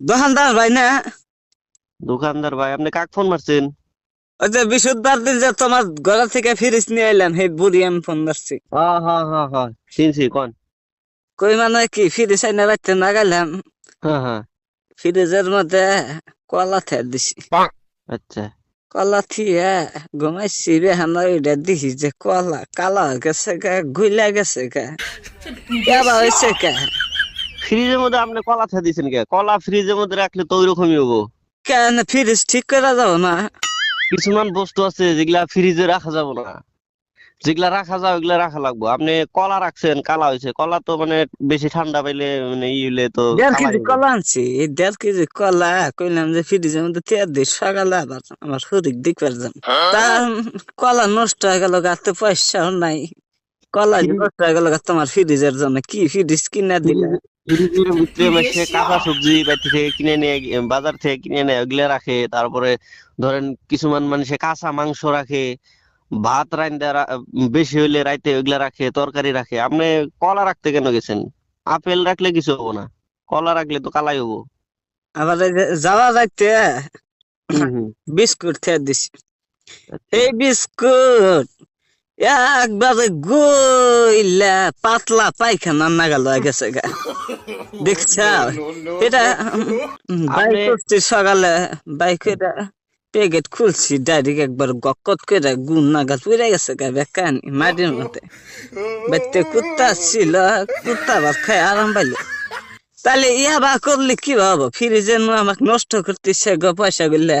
দোকানদার ভাই না? দোকানদার ভাই আপনি কাক ফোন মারছেন? ওই যে বিশুদ্ধবার দিন যে তোমার ঘর থেকে ফিরিস নিয়ে এলাম সেই বুড়ি আমি ফোন ধরছি হ্যাঁ হ্যাঁ হ্যাঁ হ্যাঁ চিনছি কোন? কই মানে কি ফিরিস আইনা রাখতে না গেলাম। হ্যাঁ হ্যাঁ ফ্রিজের মধ্যে কলা থে দিছি। আচ্ছা। কলা থিয়ে ঘুমাইছি রে হানা ওইটা দিছি যে কলা কালা হয়ে গেছে গা গুইলা গেছে গা। হয়েছে কে ফ্রিজের মধ্যে আপনি কলা থা দিছেন কে? কলা ফ্রিজের মধ্যে রাখলে তো ওইরকমই হব। কেন? ফ্রিজ ঠিক করে যাব না। কিছুমান বস্তু আছে যেগুলা ফ্রিজে রাখা যাবে না। যেগুলা রাখা যায় ওগুলা রাখা লাগবো। আপনি কলা রাখছেন কালা হয়েছে কলা তো মানে বেশি ঠান্ডা পাইলে মানে ই হইলে তো দেড় কেজি কলা আনছি। এই দেড় কেজি কলা কইলাম যে ফ্রিজের মধ্যে তেয়ার দিই সকালে আবার আমার শরীর দেখবার যাম তা কলা নষ্ট হয়ে গেল গাতে পয়সাও নাই। কলা নষ্ট হয়ে গেল তোমার ফ্রিজের জন্য কি ফ্রিজ কিনা দিলে? কাঁচা সবজি বাড়ি থেকে কিনে নিয়ে বাজার থেকে কিনে নিয়ে ওগুলা রাখে তারপরে ধরেন কিছুমান মানুষে কাঁচা মাংস রাখে ভাত রান্দা বেশি হইলে রাইতে ওগুলা রাখে তরকারি রাখে। আপনি কলা রাখতে কেন গেছেন? আপেল রাখলে কিছু হব না। কলা রাখলে তো কালাই হব। আবার যাওয়া যাইতে বিস্কুট খেয়ে দিছি। আচ্ছা। এই বিস্কুট একবারে গইলা পাতলা পায়খানা নাগাল হয়ে গেছে গা। দেখছ? এটা বাইক করছি সকালে বাইক এটা প্যাকেট খুলছি ডাইরেক্ট একবার গকত করে গুণ নাগাল পুড়ে গেছে গা বেকানি মাটির মধ্যে। বাইতে কুত্তা ছিল কুত্তা ভাত খাই আরাম পাইলে। তাহলে ইয়া বা করলে কি ভাবো ফ্রিজে আমাকে নষ্ট করতেছে গো পয়সা গুলা।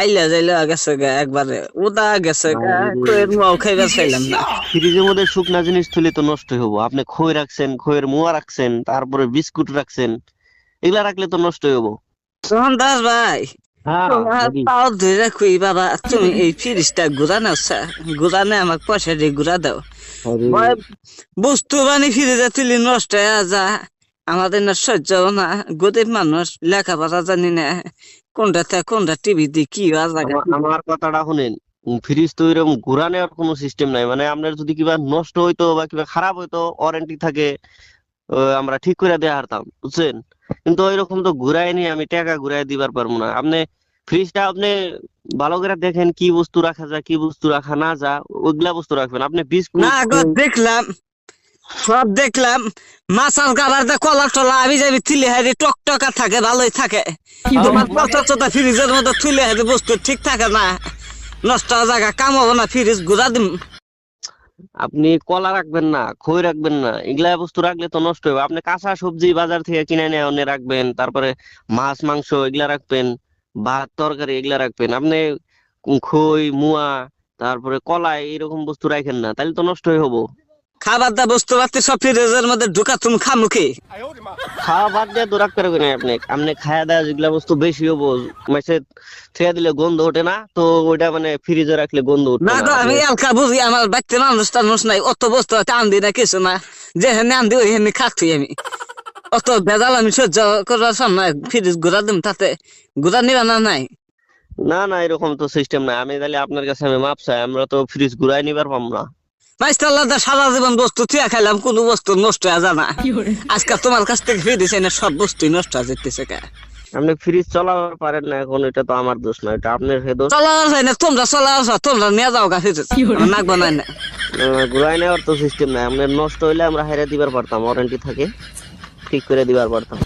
আইলা যাইলা গেছে গা একবারে উদা গেছে গা খুয়ের মুয়াও খাইবার চাইলাম না। ফ্রিজের মধ্যে শুকনা জিনিস তুলে তো নষ্ট হব। আপনি খই রাখছেন খইয়ের মুয়া রাখছেন তারপরে বিস্কুট রাখছেন এগুলা রাখলে তো নষ্ট হব। তখন দাস ভাই পাও ধরে খুই বাবা তুমি এই ফিরিসটা ঘুরা নাও ঘুরানে আমাকে পয়সা দিয়ে ঘুরা দাও। মই বস্তু বানি ফিরিজে তুলি নষ্ট হয়ে যা আমাদের না সহ্য না গরিব মানুষ লেখাপড়া জানি না। কোনটা কি আমার কথাটা শুনেন ফ্রিজ তো এরকম ঘুরা নেওয়ার কোনো সিস্টেম নাই। মানে আপনার যদি কিবা নষ্ট হইতো বা কিবা খারাপ হইতো ওয়ারেন্টি থাকে আমরা ঠিক করে দেয়া হারতাম বুঝছেন? কিন্তু ওইরকম তো ঘুরাই নিয়ে আমি টাকা ঘুরাই দিবার পারব না। আপনি ফ্রিজটা আপনি ভালো করে দেখেন কি বস্তু রাখা যায় কি বস্তু রাখা না যা ওইগুলা বস্তু রাখবেন। আপনি বিস্কুট না দেখলাম। সব দেখলাম মাছাল কাবার দে কলা টলা আমি যাবি তুলে হারি টক টকা থাকে ভালোই থাকে। তোমার পচা চোতা ফ্রিজের মধ্যে তুলে হারি বস্তু ঠিক থাকে না। নষ্ট জায়গা কাম হব না ফ্রিজ ঘুরা দিম। আপনি কলা রাখবেন না খই রাখবেন না এগুলা বস্তু রাখলে তো নষ্ট হবে আপনি কাঁচা সবজি বাজার থেকে কিনে নিয়ে এনে রাখবেন তারপরে মাছ মাংস এগুলা রাখবেন ভাত তরকারি এগুলা রাখবেন। আপনি খই মুয়া তারপরে কলা এরকম বস্তু রাখেন না তাহলে তো নষ্ট হয়ে হব। খাবার দা বস্তু পাতি সব ফ্রিজের মধ্যে ঢুকা তুমি খামুখি। খাওয়া বাদ দিয়ে তো রাখতে পারবেন আপনি আপনি খাওয়া দাওয়া যেগুলা বস্তু বেশি হব মাসে ছেড়ে দিলে গন্ধ ওঠে না তো ওইটা মানে ফ্রিজে রাখলে গন্ধ উঠবে না না আমি এলকা বুঝি আমার বাচ্চা মানুষ টানুষ নাই অত বস্তু আন্দি না কিছু না। যে হেনে আন্দি ওই হেনে খাতুই আমি। অত ভেজাল আমি সহ্য করার সামনে ফ্রিজ ঘুরা দিম তাতে। ঘুরা নিবা না নাই? না না এরকম তো সিস্টেম নাই। আমি তাহলে আপনার কাছে আমি মাপ চাই আমরা তো ফ্রিজ ঘুরাই নিবার পাম না। মাইস্টাল্লাহ সারা জীবন বস্তু থিয়া খাইলাম কোন বস্তু নষ্ট হয়ে আজকাল তোমার কাছ থেকে ফিরেছে না সব বস্তুই নষ্ট হয়ে যেতেছে কে আপনি ফ্রিজ চালাতে পারেন না এখন এটা তো আমার দোষ না এটা আপনার হে দোষ। চলার না তোমরা তোমরা নিয়ে যাও গা নাক না। ঘুরাই নেওয়ার তো সিস্টেম নাই আপনার নষ্ট হইলে আমরা হেরে দিবার পারতাম ওয়ারেন্টি থাকে ঠিক করে দিবার পারতাম।